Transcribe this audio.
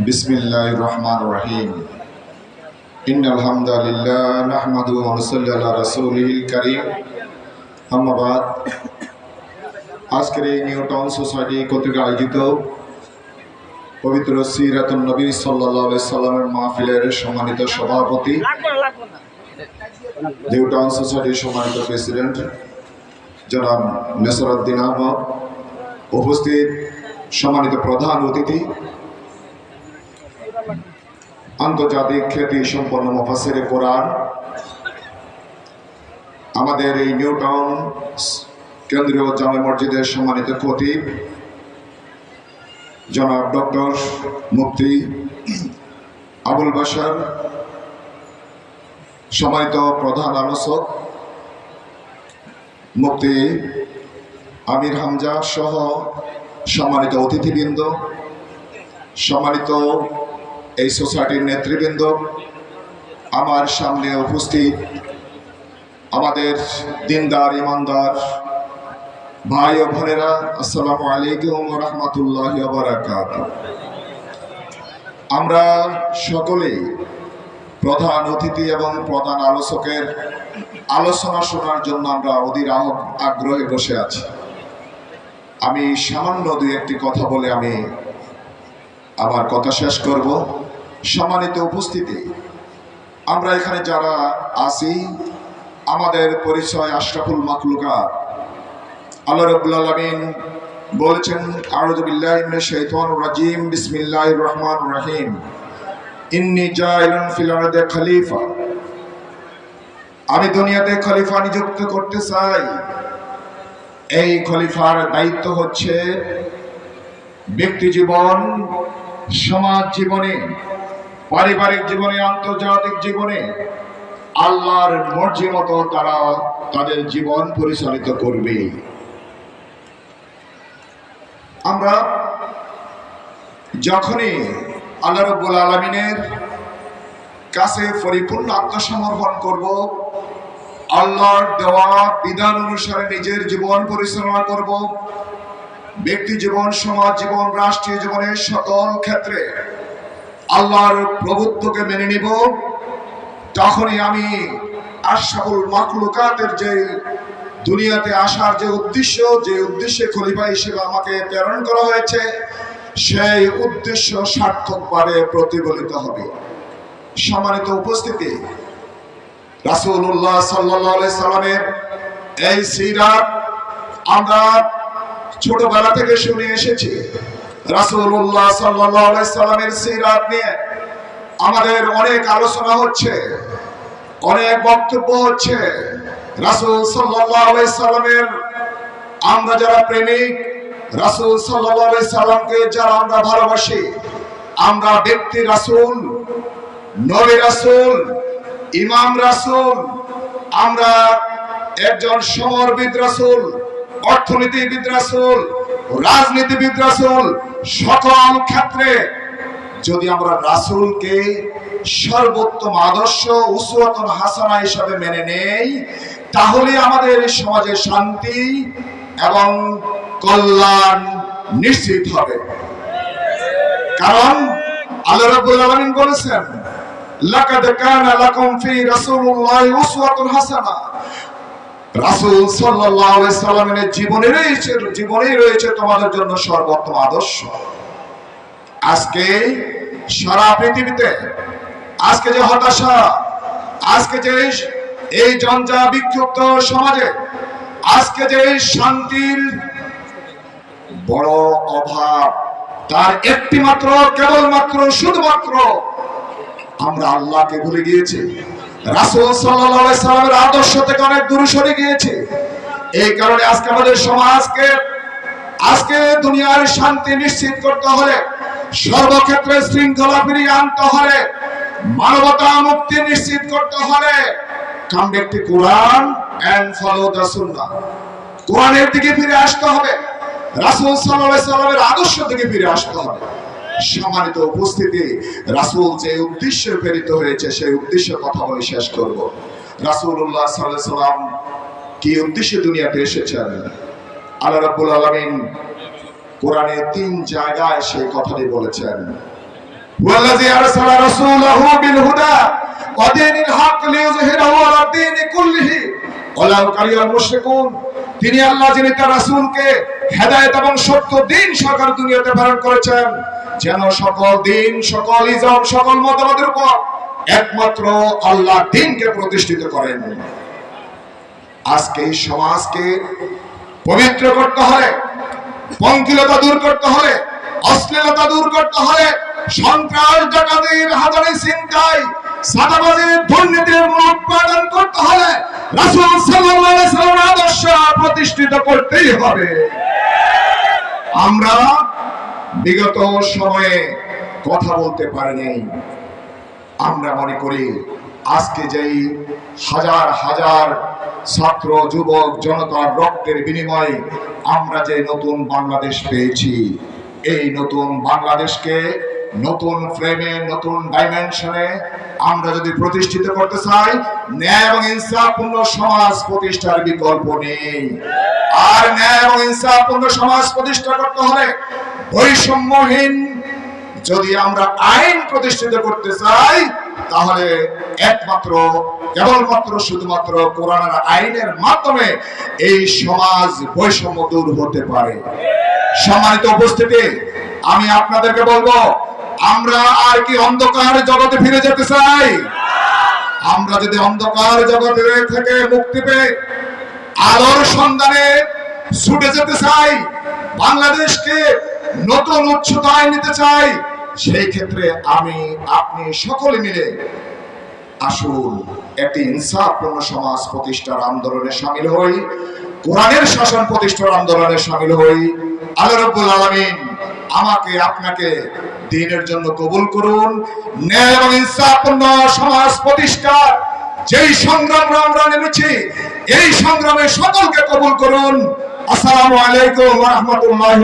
بسم الله الرحمن الرحيم إن الحمد لله نحمده ونصلي على رسوله الكريم أما بعد আজকের এই নিউটাউন সোসাইটি কর্তৃক আয়োজিত পবিত্র সিরাতুন নবী সাল্লাহ সাল্লামের মাহফিলের সম্মানিত সভাপতি নিউটাউন সোসাইটির সম্মানিত প্রেসিডেন্ট জনাব নেসরুদ্দিন আহমদ উপস্থিত সম্মানিত প্রধান অতিথি আন্তর্জাতিক খ্যাতি সম্পন্ন মফাসের কোরআন। আমাদের এই নিউ টাউন কেন্দ্রীয় জামে মসজিদের সম্মানিত খতিব, জনাব ডক্টর মুফতি আবুল বাসার সম্মানিত প্রধান আলোচক মুফতি আমির হামজা সহ সম্মানিত অতিথিবৃন্দ, সম্মানিত এই সোসাইটির নেতৃবৃন্দ আমার সামনে উপস্থিত আমাদের দিনদার, ইমানদার ভাই ও বোনেরা, আসসালামু আলাইকুম রহমতুল্লাহ আমরা সকলেই প্রধান অতিথি এবং প্রধান আলোচকের আলোচনা শোনার জন্য আমরা অধীর আগ্রহে বসে আছি। আমি সামান্য দুই একটি কথা বলে আমি আমার কথা শেষ করব। সম্মানিত উপস্থিতি। আমরা এখানে যারা আছি, আমাদের পরিচয় আশরাফুল মাকলুকা আল্লাহ রবুল আলমিন বলছেন শাইতানির রাজিম, বিসমিল্লাহির রহমানির রহিম। ইন্নী আমি দুনিয়াতে খলিফা নিযুক্ত করতে চাই। এই খলিফার দায়িত্ব হচ্ছে ব্যক্তি জীবন, সমাজ জীবনে পারিবারিক জীবনে, আন্তর্জাতিক জীবনে আল্লাহর মর্জি মতো তারা তাদের জীবন পরিচালিত করবে। আমরা যখনই আল্লাহ রব্বুল আলমিনের কাছে পরিপূর্ণ আত্মসমর্পণ করব, আল্লাহর দেওয়া বিধান অনুসারে নিজের জীবন পরিচালনা করব, ব্যক্তি জীবন, সমাজ জীবন, রাষ্ট্রীয় জীবনের সকল ক্ষেত্রে আল্লাহর প্রভুত্বকে মেনে নিব। তখনই আমি আশাফুল মাকলুকাতের যে দুনিয়াতে আসার যে উদ্দেশ্য, যে উদ্দেশ্যে খলিফা হিসেবে আমাকে প্রেরণ করা হয়েছে, সেই উদ্দেশ্য সার্থকভাবে প্রতিফলিত হবে। সম্মানিত উপস্থিতি, রাসূলুল্লাহ সাল্লাল্লাহু আলাইহি সাল্লামের এই সিরাত আমরা ছোটবেলা থেকে শুনে এসেছি। আলাইহি সাল্লামের সিরাত নিয়ে আমাদের অনেক আলোচনা হচ্ছে, অনেক বক্তব্য হচ্ছে। রাসূল আলাইহি সাল্লামের আমরা যারা প্রেমিক, রাসূল আলাইহি সাল্লামকে যারা আমরা ভালোবাসি, আমরা ব্যক্তি রাসূল, নবী রাসূল, ইমাম রাসূল, আমরা একজন সমরবিদ রাসূল, অর্থনীতিবিদ রাসূল রাজনীতিবিদ রাসূল সকল ক্ষেত্রে যদি আমরা রাসূলকে সর্বোত্তম আদর্শ উসওয়াতুল হাসানা হিসাবে মেনে নেই, তাহলে আমাদের সমাজে শান্তি এবং কল্যাণ নিশ্চিত হবে। কারণ আল্লাহ রাব্বুল আলামিন বলেছেন, লাকাদ কানা লাকুম ফি রাসূলিল্লাহি উসওয়াতুন হাসানা। রাসূল সাল্লামের জীবনে রয়েছে, জীবনেই রয়েছে তোমাদের জন্য সর্বোত্তম আদর্শ। আজকে সারা পৃথিবীতে, আজকে যে হতাশা, আজকে যে এই জঞ্জা বিক্ষুব্ধ সমাজে, আজকে যে শান্তির বড় অভাব, তার একটি মাত্র কেবলমাত্র, শুধুমাত্র আমরা আল্লাহকে ভুলে গিয়েছি। রাসূল আদর্শ থেকে অনেক দূরে সরে গিয়েছে। এই কারণে আজকে আমাদের সমাজকে, আজকে দুনিয়ার শান্তি নিশ্চিত করতে হলে, সর্বক্ষেত্রে শৃঙ্খলা ফিরিয়ে আনতে হলে, মানবতা মুক্তি নিশ্চিত করতে হলে একটি কোরআন এন্ড ফলো কোরআনের দিকে ফিরে আসতে হবে, রাসূল সাল্লাল্লাহু সাল্লামের আদর্শ থেকে ফিরে আসতে হবে। সম্মানিত উপস্থিতি রাসূল যে উদ্দেশ্যে প্রেরিত হয়েছে সেই উদ্দেশ্যে কথা বলে শেষ করব রাসূলুল্লাহ সাল্লাল্লাহু আলাইহি সাল্লাম কি উদ্দেশ্যে দুনিয়াতে এসেছেন আল্লাহ রাব্বুল আলামিন কোরআনে তিন জায়গায় সেই কথাটি বলেছেন والذي أرسل رسوله بالهدى ودين الحق ليظهره على الدين كله ولو كره المشركون তিনি আল্লাহ যিনি তার রাসূলকে হেদায়েত এবং সত্য দিন সরকার দুনিয়াতে প্রেরণ করেছেন। যেন সকল দিন, সকল ইজম সকল মতবাদের উপর একমাত্র আল্লাহ দিনকে প্রতিষ্ঠিত করেন। আজকে সমাজকে পবিত্র করতে হলে, পঙ্কিলতা দূর করতে হলে, অশ্লীলতা দূর করতে হলে সন্ত্রাস ডাকাতির হাজারে চিন্তায় সাদাবাজির দুর্নীতির মূলোৎপাদন করতে হলে রাসূল সাল্লাল্লাহু আলাইহি সাল্লামের আদর্শ প্রতিষ্ঠিত করতেই হবে। আমরা বিগত সময়ে কথা বলতে পারি নাই। আমরা মনে করি, আজকে যেই হাজার হাজার ছাত্র, যুবক, জনতার রক্তের বিনিময়ে আমরা যে নতুন বাংলাদেশ পেয়েছি, এই নতুন বাংলাদেশকে নতুন ফ্রেমে নতুন ডাইমেনশনে আমরা যদি প্রতিষ্ঠিত করতে চাই, ন্যায় এবং ইনসাফপূর্ণ সমাজ প্রতিষ্ঠার বিকল্প নেই। আর ন্যায় এবং ইনসাফপূর্ণ সমাজ প্রতিষ্ঠা করতে হলে বৈষম্যহীন যদি আমরা আইন প্রতিষ্ঠিত করতে চাই, তাহলে একমাত্র, কেবলমাত্র, শুধুমাত্র কোরআনের আইনের মাধ্যমে এই সমাজ বৈষম্য দূর হতে পারে। সম্মানিত উপস্থিতি, আমি আপনাদেরকে বলব আমরা আর কি অন্ধকার জগতে ফিরে যেতে চাই? আমরা যদি অন্ধকার জগতে থেকে মুক্তি পেয়ে আলোর সন্ধানে ছুটে যেতে চাই, বাংলাদেশকে নতুন উচ্চতায় নিতে চাই, সেই ক্ষেত্রে আমি, আপনি সকলে মিলে আসুন, একটি ইনসাফপূর্ণ সমাজ প্রতিষ্ঠার আন্দোলনে সামিল হই, কোরআনের শাসন প্রতিষ্ঠার আন্দোলনে সামিল হই। আল্লাহ আলামিন আমাকে, আপনাকে দিনের জন্য কবুল করুন। ন্যায় এবং ইনসাফপূর্ণ সমাজ প্রতিষ্ঠার যেই সংগ্রাম আমরা নেমেছি, এই সংগ্রামে সকলকে কবুল করুন। আসসালামু আলাইকুম রহমতুল্লাহ